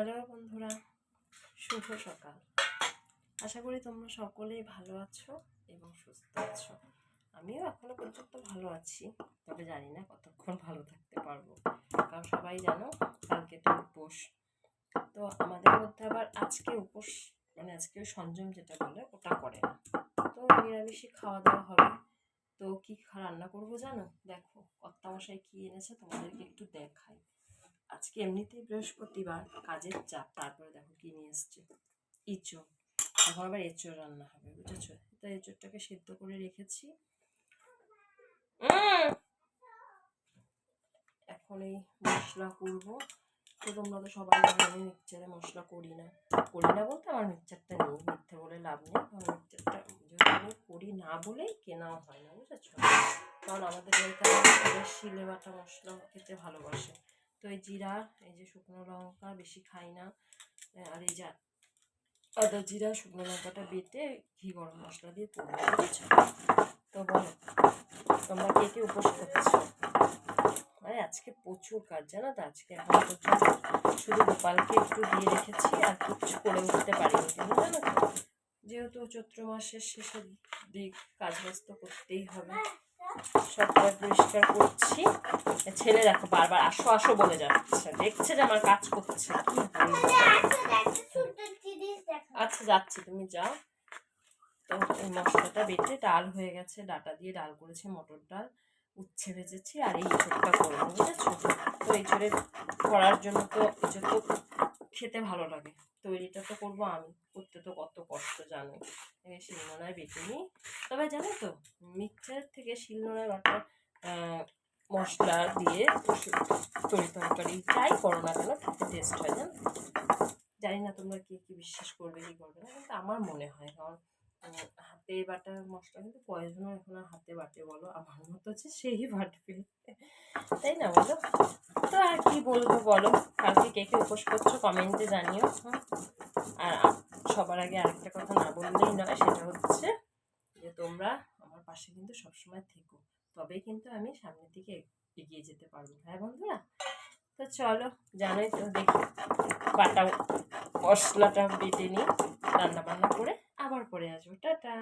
Hello বন্ধুরা, শুভ সকাল। আশা করি তোমরা সকলেই ভালো আছো এবং সুস্থ আছো। আমিও এখনও পর্যন্ত ভালো আছি, তবে জানি না কতক্ষণ ভালো থাকতে পারব। কারণ সবাই জানো, কালকে তো উপোস। তো আমাদের মধ্যে আবার আজকে উপোস মানে আজকে সংযম যেটা বলে, ওটা করে না। তো নিরামিষই খাওয়া দাওয়া হবে। তো কী রান্না করব জানো? দেখো, কর্তামশাই কী এনেছে তোমাদেরকে একটু দেখাই। আজকে এমনিতেই বৃহস্পতিবার, কাজের চাপ, তারপরে দেখো কি নিয়ে এসছে। ইঁচড় এখন আবার এঁচড় রান্না হবে, বুঝেছ? তো এঁচড়টাকে সেদ্ধ করে রেখেছি। এখন এই মশলা করব। তো তোমরা তো সবাই জানো, আমি মশলা করি না। করি না বলতে আমার মিক্সচারটা নেই, মিথ্যে বলে লাভ নেই। আমার আমি করি না বলেই কেনাও হয় না, বুঝেছ? কারণ আমাদের বাড়িতে শিলে বাটা মশলা খেতে ভালোবাসে। তো এই জিরা, এই যে শুকনো লঙ্কা বেশি খাই না। আর এই যা আদা জিরা, শুকনো লঙ্কাটা বেটে ঘি গরম মশলা দিয়ে করব বুঝেছ তো বলো, তোমরা কে কে উপোস করছ? আরে আজকে প্রচুর কাজ, জানো তো? আজকে এখন পর্যন্ত শুধু গোপালকে একটু দিয়ে রেখেছি, আর কিছু করে উঠতে পারিনি তুমি, জানো তো? যেহেতু চৈত্র মাসের শেষের দিক কাজ ব্যস্ত করতেই হবে। সবটা পরিষ্কার করছি। ছেলে দেখো বারবার আসো আসো বলে যাচ্ছে। দেখছে যে আমার কাজ করছে। আচ্ছা যাচ্ছি, তুমি যাও। তো এই মশলাটা বেটে ডাল হয়ে গেছে। ডাটা দিয়ে ডাল করেছি, মটর ডাল। উচ্ছে ভেজেছি আর এই ইঁচড়টা করব, বুঝেছ? তো এই ইঁচড়ে করার জন্য তো ইঁচড় তো খেতে ভালো লাগে। তৈরিটা তো করব আমি। করতে তো কত কষ্ট জানো শিলনোড়ায় বেটে নিই তবে জানো তো মিক্সচার থেকে শিলনোড়ায় বাটা মশলা দিয়ে তরি তরকারি, যাই করো না কেন, খেতে টেস্ট হয়, জানো? জানি না তোমরা কে কি বিশ্বাস করবে, কি করবে না, কিন্তু আমার মনে হয়, কারণ হাতে বাটা মশলা কিন্তু কয়েকজনের এখন আর হাতে বাটে বলো, আমার মতো হচ্ছে সেই বাটবে। তাই না বলো? তো আর কি বলব বলো? কালকে কে কে উপোস করছ কমেন্টে জানিও। আর সবার আগে আরেকটা কথা না বললেই নয়, সেটা হচ্ছে যে তোমরা আমার পাশে কিন্তু সবসময় থেকো। তবে কিন্তু আমি সামনের দিকে এগিয়ে যেতে পারব হ্যাঁ বন্ধুরা? তো চলো, জানোই তো, দেখি। বাটা মশলাটা বেটে নিই রান্না বান্না করে আবার পরে আসব। টাটা!